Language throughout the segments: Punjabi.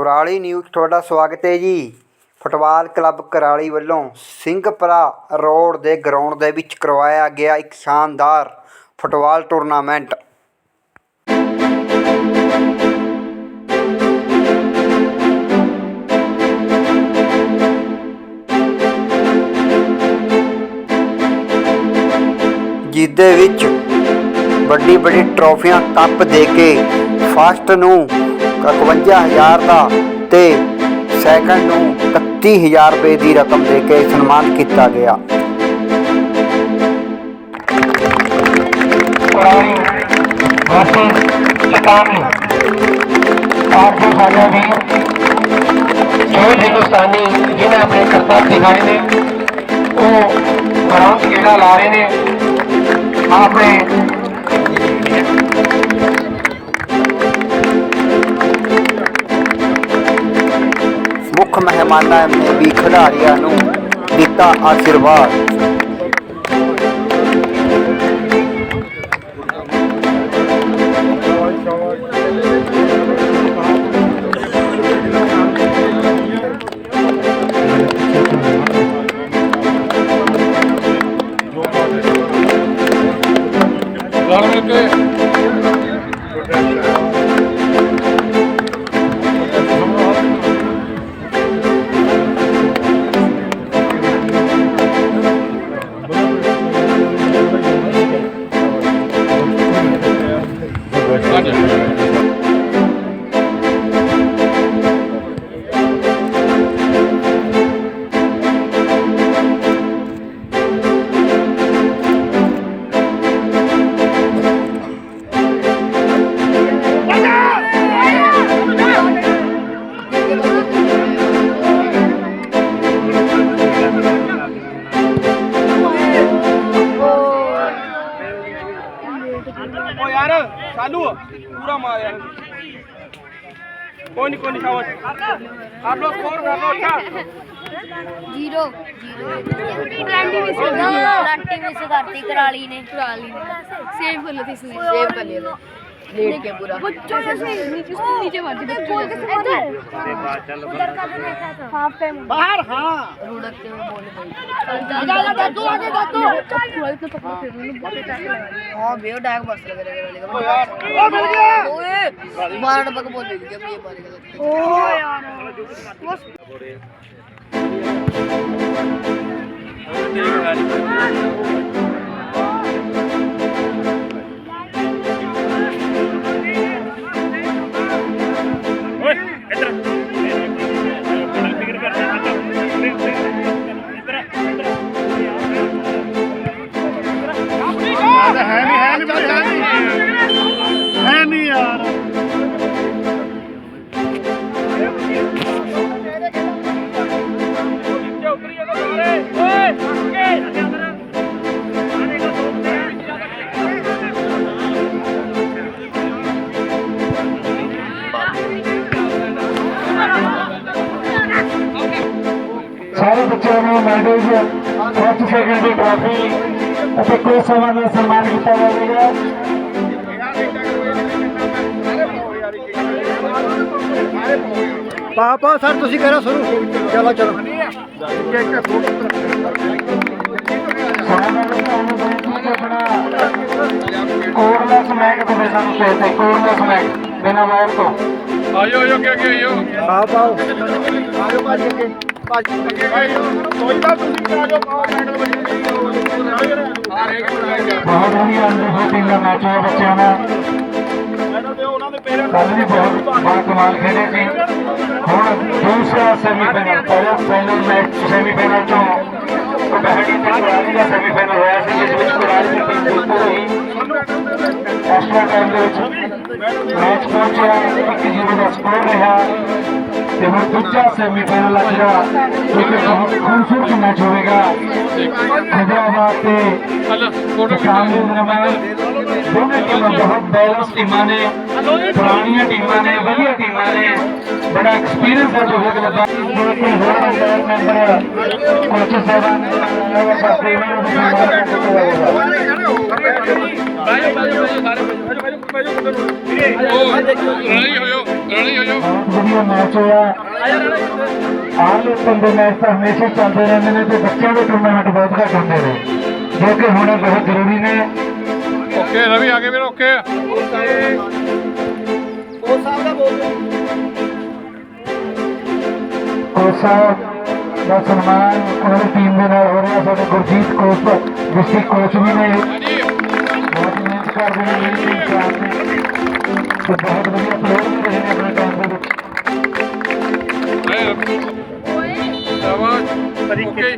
ਕੁਰਾਲੀ ਨਿਊਜ਼ ਤੁਹਾਡਾ ਸਵਾਗਤ ਹੈ ਜੀ। ਫੁੱਟਬਾਲ ਕਲੱਬ ਕੁਰਾਲੀ ਵੱਲੋਂ ਸਿੰਘਪੁਰਾ ਰੋਡ ਦੇ ਗਰਾਊਂਡ ਦੇ ਵਿੱਚ ਕਰਵਾਇਆ ਗਿਆ ਇੱਕ ਸ਼ਾਨਦਾਰ ਫੁੱਟਬਾਲ ਟੂਰਨਾਮੈਂਟ ਜਿਸਦੇ ਵਿੱਚ ਵੱਡੀ ਵੱਡੀ ਟਰੋਫੀਆਂ ਕੱਪ ਦੇ ਕੇ ਫਸਟ ਨੂੰ 51000 ਦਾ ਤੇ ਸੈਕੰਡ ਨੂੰ 31000 ਰੁਪਏ ਦੀ ਰਕਮ ਦੇ ਕੇ ਸਨਮਾਨ ਕੀਤਾ ਗਿਆ। ਕੁਰਾਲੀ ਵਾਸੀ ਚਟਾਨੀ ਆਪ ਦੇ ਸਾਡੇ ਵੀ ਜੋ ਹਿੰਦੁਸਤਾਨੀ ਜਿਨ੍ਹਾਂ ਆਪਣੇ ਕਰਤੱਵ ਦਿਖਾਏ ਨੇ ਉਹ ਗਰਾਊਂਡ ਜਿਹੜਾ ਲਾ ਰਹੇ ਨੇ ਆਪਣੇ ਮਹਿਮਾਨਾਂ ਨੇ ਵੀ ਖਿਡਾਰੀਆਂ ਨੂੰ ਦਿੱਤਾ ਆਸ਼ੀਰਵਾਦ। Roger. ਕੋਈ ਨਹੀਂ ਕੋਈ ਨਹੀਂ ਸ਼ਾਬਾਸ਼ ਆਪ ਲੋग ਸਕੋਰ ਕਰ ਲੋ ਅੱਛਾ ਜ਼ੀਰੋ ਟ੍ਰਾਂਟੀ ਮਿਸ ਕਰਤੀ ਕਰਾਲੀ ਨੇ ਕਰਾਲੀ ਨੇ ਸੇਵ ਕਰ ਲਈ ਇਸਨੇ ਸੇਵ ਕਰ ਲਿਆ लेट के पूरा। बच्चों ऐसे नीचे नीचे मार दिया गोल के समान उधर का तो जो बैठा था। हाफ़ टाइम बाहर हाँ। रुड़कते हुए बॉल गई जा जा दादू आगे दादू चल। इतना पकड़ फिर मैंने बहुत अटैक हाँ, लगा हाँ बे डैग बस लग रहा है यार। ओ मिल गया। ओए बाहर डबक बोल दे अब ये बारी गलत ओ यार। बस और तेरी ਸੈਕਿੰਡ ਦੀ ਟਰਾਫੀ ਅਤੇ ਕੋਈ ਸਮਾਂ ਦਾ ਸਨਮਾਨ ਕੀਤਾ ਜਾਵੇਗਾ ਪਾਪਾ ਸਰ ਤੁਸੀਂ ਕਰੋ ਸ਼ੁਰੂ। ਚਲੋ ਚਲੋ। ਨੂੰ ਹੈ ਆਪਣਾ ਕੋਰਲਾ ਸਮੈਕ ਤੇ ਸਾਨੂੰ ਸੇਤੇ ਕੋਰਲਾ ਸਮੈਕ ਬਿਨਾਂ ਵਾਇਰ ਤੋਂ। ਆਇਓ ਆਇਓ ਕਿ ਅੱਗੇ ਆਇਓ ਭਾਜੀ ਅੱਗੇ ਆਇਓ। ਕੋਈ ਤਾਂ ਬਹੁਤ ਵਧੀਆ ਅੰਦਰ ਦਾ ਮੈਚ ਹੋਇਆ ਬੱਚਿਆਂ ਦਾ। ਮੈਡਲ ਕੱਲ ਵੀ ਬਹੁਤ ਬੜਾ ਕਮਾਲ ਖੇਡੇ ਸੀ। ਹੁਣ ਦੂਸਰਾ ਸੈਮੀਫਾਈਨਲ ਪਹਿਲਾ ਫਾਈਨਲ ਮੈਚ ਸੈਮੀਫਾਈਨਲ ਤੋਂ ਕਬੱਡੀ ਤੇ ਕੁਰਾਲੀ ਦਾ ਸੈਮੀਫਾਈਨਲ ਹੋਇਆ ਸੀ। ਜਿਸ ਵਿੱਚ ਕੁਰਾਲੀ ਦੀ ਟੀਮ ਜਿੱਤ ਹੋਈ ਐਕਸਟਰਾ ਟਾਈਮ ਦੇ ਵਿੱਚ ਮੈਚ ਪਹੁੰਚਿਆ। 1-0 ਦਾ ਸਕੋਰ ਰਿਹਾ। ਤੇ ਹੁਣ ਦੂਜਾ ਸੈਮੀਫਾਈਨਲ ਆ ਜਿਹੜਾ ਜੋ ਕਿ ਬਹੁਤ ਖੂਬਸੂਰਤ ਮੈਚ ਹੋਵੇਗਾ ਹੈਦਰਾਬਾਦ ਤੇ ਕਾਂਗਰਸ ਨਮਾਜ਼ ਦੋਨੇ ਟੀਮਾਂ ਬਹੁਤ ਬੈਲੈਂਸ ਟੀਮਾਂ ਨੇ ਪੁਰਾਣੀਆਂ ਟੀਮਾਂ ਨੇ ਵਧੀਆ ਟੀਮਾਂ ਨੇ ਬੜਾ ਐਕਸਪੀਰੀਅੰਸ ਹੈ ਦੋਵੇਂ ਕਲੱਬਾਂ ਜੋ ਕਿ ਹੋਰ ਮੈਂਬਰ ਕੋਚ ਸਾਹਿਬਾਨ ਨੇ ਬਸ ਇਹਨਾਂ ਨੂੰ ਮੁਬਾਰਕਾਂ ਦਿੱਤੀਆਂ ਸਾਰੇ ਬਾਜੋ ਬਾਜੋ ਬਾਜੋ ਹੋਇਓ ਬਹੁਤ ਵਧੀਆ ਮੈਚ ਹੋਇਆ। ਆਲ ਓਪਨ ਮੈਚ ਤਾਂ ਹਮੇਸ਼ਾ ਚੱਲਦੇ ਰਹਿੰਦੇ ਨੇ ਤੇ ਬੱਚਿਆਂ ਦੇ ਟੂਰਨਾਮੈਂਟ ਬਹੁਤ ਘੱਟ ਹੁੰਦੇ ਨੇ, ਜੋ ਕਿ ਹੋਣੇ ਬਹੁਤ ਜ਼ਰੂਰੀ ਨੇ। ਓਕੇ ਰਵੀ, ਆ ਵੀਰ ਓਕੇ ਕੋਚ ਸਾਹਿਬ ਦਾ ਸਨਮਾਨ ਉਹਨਾਂ ਟੀਮ ਦੇ ਨਾਲ ਹੋ ਰਿਹਾ ਸਾਡੇ ਗੁਰਜੀਤ ਕੋਚ ਡਿਸਟ੍ਰਿਕਟ ਕੋਚ ਵੀ ਨੇ। ਬਹੁਤ ਮਿਹਨਤ ਕਰਦੇ ਨੇ ਟੀਮ ਚਾਰ ਨੇ। ਤੇ ਬਹੁਤ ਵਧੀਆ ਪਲੇਅਰ ਵੀ ਰਹੇ ਨੇ ਆਪਣੇ ਟਾਈਮ ਦੇ ਵਿੱਚ। ਓਕੇ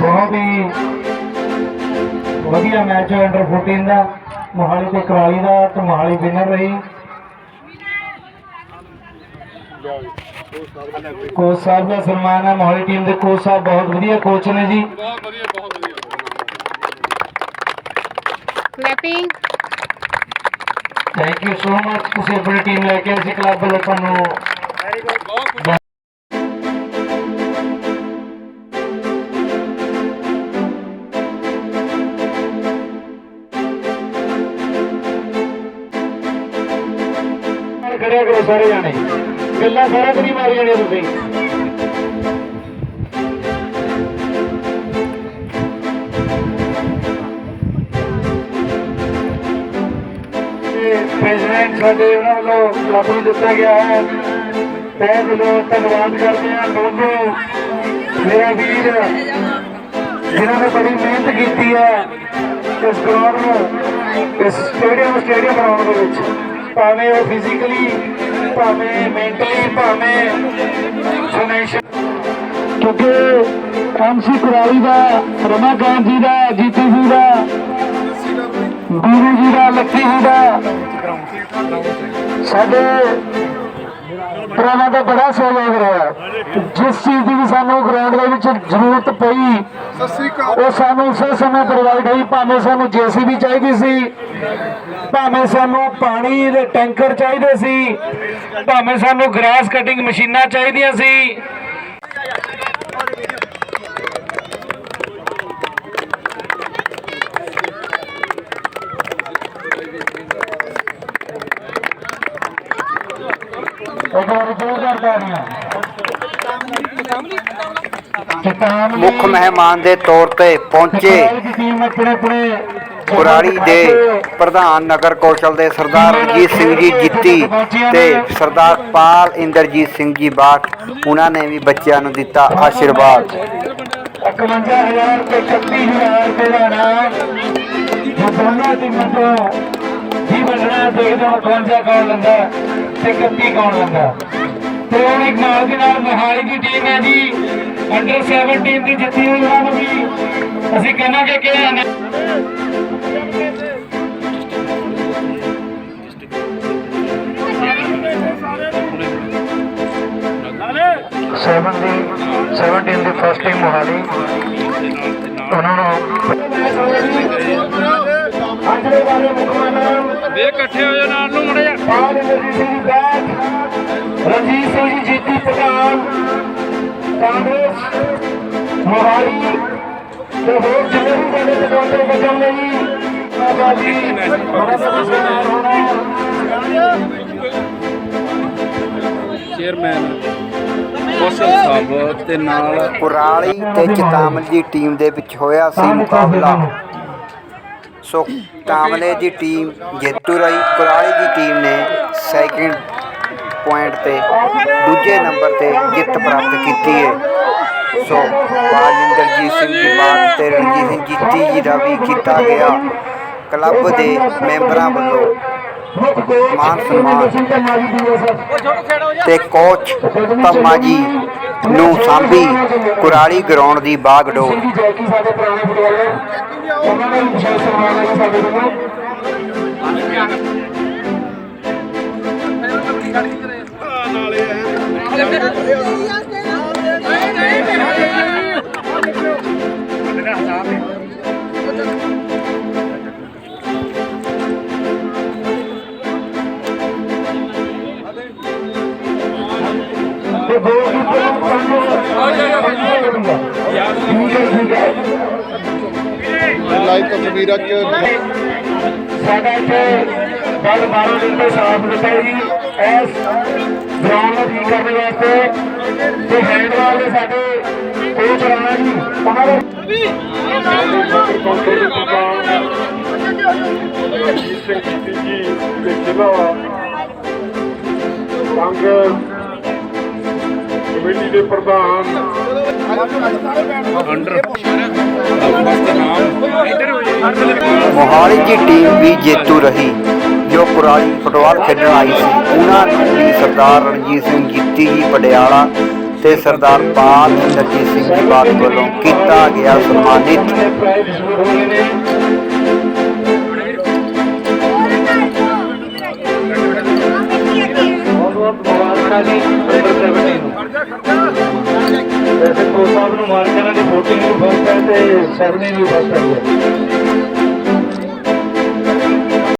ਬਹੁਤ ਹੀ ਵਧੀਆ ਮੈਚ ਹੈ ਅੰਡਰ 14 ਦਾ। ਮੋਹਾਲੀ ਤੇ ਕਰਾਲੀ ਦਾ ਤੇ ਮੋਹਾਲੀ ਵਿਨਰ ਰਹੀ। ਕੋਚ ਸਾਹਿਬ ਦਾ ਸਨਮਾਨ ਹੈ ਮੋਹਾਲੀ ਟੀਮ ਦੇ ਕੋਚ ਸਾਹਿਬ ਬਹੁਤ ਵਧੀਆ ਕੋਚ ਨੇ ਜੀ। ਬਹੁਤ ਵਧੀਆ ਬਹੁਤ ਵਧੀਆ। Clapping thank you so much ਤੁਸੀਂ ਆਪਣੀ ਟੀਮ ਲੈ ਕੇ ਅਸੀਂ ਕਲੱਬ ਵੱਲੋਂ ਤੁਹਾਨੂੰ ਬਹੁਤ ਖੜਿਆ ਕਰੋ ਸਾਰੇ ਜਾਣੇ। ਗੱਲਾਂ ਸਾਰਾ ਦਿਨ ਹੀ ਮਾਰੀ ਜਾਣੇ ਤੁਸੀਂ। ਪ੍ਰੈਜ਼ੀਡੈਂਟ ਸਾਡੇ ਉਹਨਾਂ ਵੱਲੋਂ ਕਲੱਬ ਦਿੱਤਾ ਗਿਆ ਹੈ। ਤਹਿ ਦਿਲੋਂ ਧੰਨਵਾਦ ਕਰਦੇ ਹਾਂ ਦੋਨੋਂ। ਮੇਰਾ ਵੀਰ, ਜਿਨ੍ਹਾਂ ਨੇ ਬੜੀ ਮਿਹਨਤ ਕੀਤੀ ਹੈ ਇਸ ਗਰਾਊਂਡ ਨੂੰ, ਇਸ ਸਟੇਡੀਅਮ ਸਟੇਡੀਅਮ ਬਣਾਉਣ ਦੇ ਵਿੱਚ। ਭਾਵੇਂ ਉਹ ਫਿਜ਼ੀਕਲੀ ਭਾਵੇਂ ਮੈਂਟਲੀ ਭਾਵੇਂ ਫਾਈਨੈਂਸ਼ੀਅਲ ਕਿਉਂਕਿ ਐਮਸੀ ਕੁਰਾਲੀ ਦਾ ਰਮਾਕਾਂਤ ਜੀ ਦਾ, ਜੀਤੀ ਜੀ ਦਾ, ਬੀਰੂ ਜੀ ਦਾ, ਲੱਕੀ ਜੀ ਦਾ, ਸਾਡੇ ਭਰਾਵਾਂ ਦਾ ਬੜਾ ਸਹਿਯੋਗ ਰਿਹਾ। ਜਿਸ ਚੀਜ਼ ਦੀ ਵੀ ਸਾਨੂੰ ਗਰਾਊਂਡ ਦੇ ਵਿੱਚ ਜ਼ਰੂਰਤ ਪਈ, ਉਹ ਸਾਨੂੰ ਉਸੇ ਸਮੇਂ ਪ੍ਰੋਵਾਈਡ ਹੋਈ, ਭਾਵੇਂ ਸਾਨੂੰ ਜੀਸੀਬੀ ਚਾਹੀਦੀ ਸੀ। ਭਾਵੇਂ ਸਾਨੂੰ ਪਾਣੀ ਦੇ ਟੈਂਕਰ ਚਾਹੀਦੇ ਸੀ ਭਾਵੇਂ ਸਾਨੂੰ ਗ੍ਰਾਸ ਕਟਿੰਗ ਮਸ਼ੀਨਾਂ ਚਾਹੀਦੀਆਂ ਸੀ। ਮੁੱਖ ਮਹਿਮਾਨ ਦੇ ਤੌਰ ਤੇ ਪਹੁੰਚੇ। ਟੀਮ ਆਪਣੇ ਆਪਣੇ ਕੁਰਾਲੀ ਦੇ ਪ੍ਰਧਾਨ ਨਗਰ ਕੌਸ਼ਲ ਦੇ ਸਰਦਾਰ ਰਣਜੀਤ ਸਿੰਘ ਜੀ ਜਿੱਤੀ ਤੇ ਸਰਦਾਰ ਪਾਲ ਇੰਦਰਜੀਤ ਸਿੰਘ ਜੀ ਬਾਠ, ਉਹਨਾਂ ਨੇ ਵੀ ਬੱਚਿਆਂ ਨੂੰ ਦਿੱਤਾ ਆਸ਼ੀਰਵਾਦ। 51000 ਤੇ 31000 ਰੁਪਏ ਦਾ ਦੋਨਾਂ ਟੀਮਾਂ ਤੋਂ ਜੀ ਬੰਦਣਾ ਦੇਖਦੇ ਹਾਂ 52 ਕੌਣ ਲੈਂਦਾ ਤੇ 31 ਕੌਣ ਲੈਂਦਾ ਤੇ ਹੁਣ ਇੱਕ ਨਾਲ ਦੀ ਨਾਲ ਮੋਹਾਲੀ ਦੀ ਟੀਮ ਹੈ ਜੀ ਅੰਡਰ 17 ਦੀ ਜਿੱਤੀ ਹੋਈ ਉਹਨਾਂ ਨੂੰ ਵੀ ਅਸੀਂ ਕਹਾਂਗੇ ਕਿ ਇਹਨੇ 17 ਦੀ ਫਸਟ ਟੀਮ ਮੋਹਾਲੀ। ਉਹਨਾਂ ਨੂੰ ਅਗਲੇ ਵਾਲੇ ਮੁੱਖ ਮਹਿਮਾਨ ਵੀਰ ਇਕੱਠੇ ਹੋ ਜਾ ਨਾਲ ਨੂੰ ਮੜਿਆ ਪਾਲ ਰਣਜੀਤ ਸਿੰਘ ਜੀ ਬੈਠ। ਰਣਜੀਤ ਸਿੰਘ ਜੀ ਜੀਤੀ ਪ੍ਰਧਾਨ ਕਾਂਗਰਸ ਮੋਹਾਲੀ। ਤੇ ਹੋਰ ਜਿੰਨੇ ਵੀ ਸਾਡੇ ਟਿਕਾਣੇ ਬਚਣ ਲਈ ਬਾਬਾ ਜੀ ਬੜਾ ਬੜਾ ਸਨਮਾਨ ਹੋਣਾ ਚੇਅਰਮੈਨ ਕੌਸ਼ਲ ਸਾਹਿਬ ਤੇ ਨਾਲ ਕੁਰਾਲੀ ਤੇ ਚਤਾਮਲ ਦੀ ਟੀਮ ਦੇ ਵਿੱਚ ਹੋਇਆ ਸੀ ਮੁਕਾਬਲਾ। ਸੋ ਤਾਮਲੇ ਦੀ ਟੀਮ ਜੇਤੂ ਰਹੀ। ਕੁਰਾਲੀ ਦੀ ਟੀਮ ਨੇ ਸੈਕਿੰਡ ਪੁਆਇੰਟ ਤੇ ਦੂਜੇ ਨੰਬਰ ਤੇ ਜਿੱਤ ਪ੍ਰਾਪਤ ਕੀਤੀ ਹੈ। ਸੋ ਬਾਲਿੰਦਰਜੀਤ ਸਿੰਘ ਜੀ ਬਾਗ ਤੇ ਰਣਜੀਤ ਸਿੰਘ ਜੀਤੀ ਜੀ ਦਾ ਵੀ ਕੀਤਾ ਗਿਆ। ਕਲੱਬ ਦੇ ਮੈਂਬਰਾਂ ਵੱਲੋਂ ਮਾਨ ਸਨਮਾਨ। ਤੇ ਕੋਚ ਧੰਮਾ ਜੀ ਨੂੰ ਸਾਂਭੀ ਕੁਰਾਲੀ ਗਰਾਊਂਡ ਦੀ ਬਾਗਡੋਰ ਜੀ ਤਸਵੀਰਾਂ ਚ ਸਾਡਾ ਇੱਥੇ ਕੱਲ 12 ਦਿਨ ਤੋਂ ਸਾਥ ਦਿੱਤਾ ਜੀ। ਇਸ ਗਰਾਊਂਡ ਨੂੰ ਠੀਕ ਕਰਨ ਵਾਸਤੇ ਤੇ ਹੈਂਡਬਾਲ ਦੇ ਸਾਡੇ ਕੋਚ ਰਾਣਾ ਜੀ। ਉਹਨਾਂ ਦੇ ਸੰਗ ਕਮੇਟੀ ਦੇ ਪ੍ਰਧਾਨ ਮੋਹਾਲੀ ਦੀ ਟੀਮ ਵੀ ਜੇਤੂ ਰਹੀ, ਜੋ ਕੁਰਾਲੀ ਫੁੱਟਬਾਲ ਖੇਡਣ ਆਈ ਸੀ। ਉਹਨਾਂ ਦੀ ਸਰਦਾਰ ਰਣਜੀਤ ਸਿੰਘ ਜੀਤੀ ਜੀ ਪਟਿਆਲਾ ਤੇ ਸਰਦਾਰ ਪਾਲ ਨਰਜੀਤ ਸਿੰਘ ਜੀ ਬਾਗ ਵੱਲੋਂ ਕੀਤਾ ਗਿਆ ਸਨਮਾਨਿਤ। ਬਹੁਤ ਬਹੁਤ ਮੁਬਾਰਕਾਂ ਜੀ ਵੈਸੇ ਕੋਚ ਸਾਹਿਬ ਨੂੰ ਮਾਰ ਕੇ ਇਹਨਾਂ ਦੀ 14 ਵੀ ਫਸਟ ਹੈ ਤੇ 17 ਨੂੰ ਫਸਟ ਹੈ